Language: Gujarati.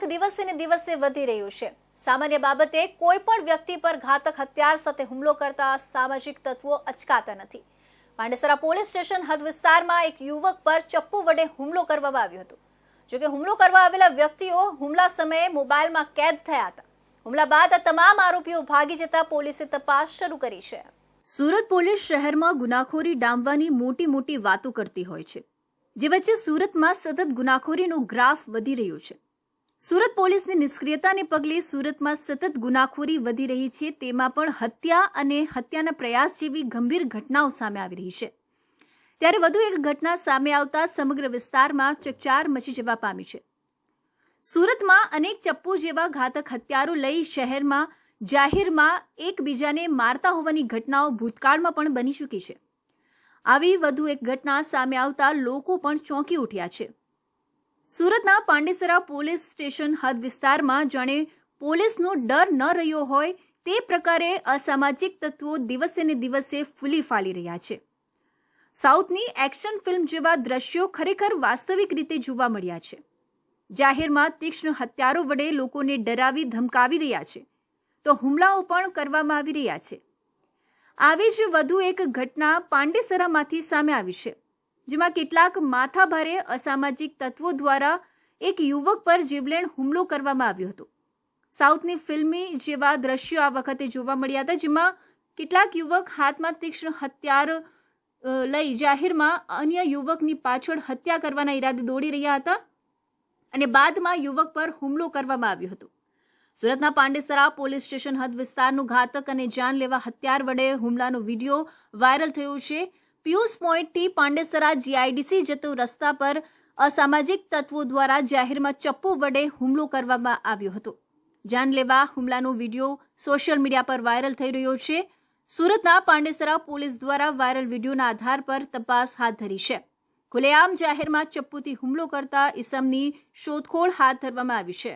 આતંક દિવસે ને દિવસે વધી રહ્યું છે. સામાન્ય બાબતે કોઈ પણ વ્યક્તિ પર ઘાતક હથિયાર સાથે હુમલો કરતા સામાજિક તત્વો અચકાતા નથી. પાંડેસરા પોલીસ સ્ટેશન હદ વિસ્તારમાં એક યુવક પર ચપ્પુ વડે હુમલો કરવામાં આવ્યો હતો. જોકે હુમલો કરવા આવેલા વ્યક્તિઓ હુમલા સમયે મોબાઈલમાં કેદ થયા હતા. હુમલા બાદ આ તમામ આરોપીઓ ભાગી જતા પોલીસે તપાસ શરૂ કરી છે. સુરત પોલીસ શહેરમાં ગુનાખોરી ડામવાની મોટી મોટી વાતો કરતી હોય છે. જે વચ્ચે સુરતમાં સતત ગુનાખોરીનો ગ્રાફ વધી રહ્યો છે. સુરત પોલીસની નિષ્ક્રિયતાને પગલે સુરતમાં સતત ગુનાખોરી વધી રહી છે. તેમાં પણ હત્યા અને હત્યાના પ્રયાસ જેવી ગંભીર ઘટનાઓ સામે આવી રહી છે. ત્યારે વધુ એક ઘટના સામે આવતા સમગ્ર વિસ્તારમાં ચકચાર મચી જવા પામી છે. સુરતમાં અનેક ચપ્પુ જેવા ઘાતક હત્યારો લઈ શહેરમાં, જાહેરમાં એકબીજાને મારતા હોવાની ઘટનાઓ ભૂતકાળમાં પણ બની ચૂકી છે. આવી વધુ એક ઘટના સામે આવતા લોકો પણ ચોંકી ઉઠ્યા છે. સુરતના પાંડેસરા પોલીસ સ્ટેશન હદ વિસ્તારમાં જાણે પોલીસનો ડર ન રહ્યો હોય તે પ્રકારે અસામાજિક તત્વો દિવસે ને દિવસે ફૂલી ફાલી રહ્યા છે. સાઉથની એક્શન ફિલ્મ જેવા દ્રશ્યો ખરેખર વાસ્તવિક રીતે જોવા મળ્યા છે. જાહેરમાં તીક્ષ્ણ હત્યારો વડે લોકોને ડરાવી ધમકાવી રહ્યા છે. તો હુમલાઓ પણ કરવામાં આવી રહ્યા છે. આવી જ વધુ એક ઘટના પાંડેસરામાંથી સામે આવી છે. જેમાં કેટલાક માથાભારે અસામાજિક તત્વો દ્વારા એક યુવક પર જીવલેણ હુમલો કરવામાં આવ્યો હતો. સાઉથની ફિલ્મી જેવા દ્રશ્યો આ વખતે જોવા મળ્યા હતા, જેમાં કેટલાક યુવક હાથમાં તીક્ષ્ણ હત્યાર લઈ જાહેરમાં અન્ય યુવકની પાછળ હત્યા કરવાના ઈરાદે દોડી રહ્યા હતા અને બાદમાં યુવક પર હુમલો કરવામાં આવ્યો હતો. સુરતના પાંડેસરા પોલીસ સ્ટેશન હદ વિસ્તારનું ઘાતક અને જાન લેવા હત્યાર વડે હુમલાનો વીડિયો વાયરલ થયો છે. પિયુષ પોઈન્ટથી પાંડેસરા જીઆઈડીસી જતો રસ્તા પર અસામાજિક તત્વો દ્વારા જાહેરમાં ચપ્પુ વડે હુમલો કરવામાં આવ્યો હતો. જાનલેવા હુમલાનો વીડિયો સોશિયલ મીડિયા પર વાયરલ થઈ રહ્યો છે. સુરતના પાંડેસરા પોલીસ દ્વારા વાયરલ વિડીયોના આધાર પર તપાસ હાથ ધરી છે. ખુલેઆમ જાહેરમાં ચપ્પુથી હુમલો કરતા ઇસમની શોધખોળ હાથ ધરવામાં આવી છે.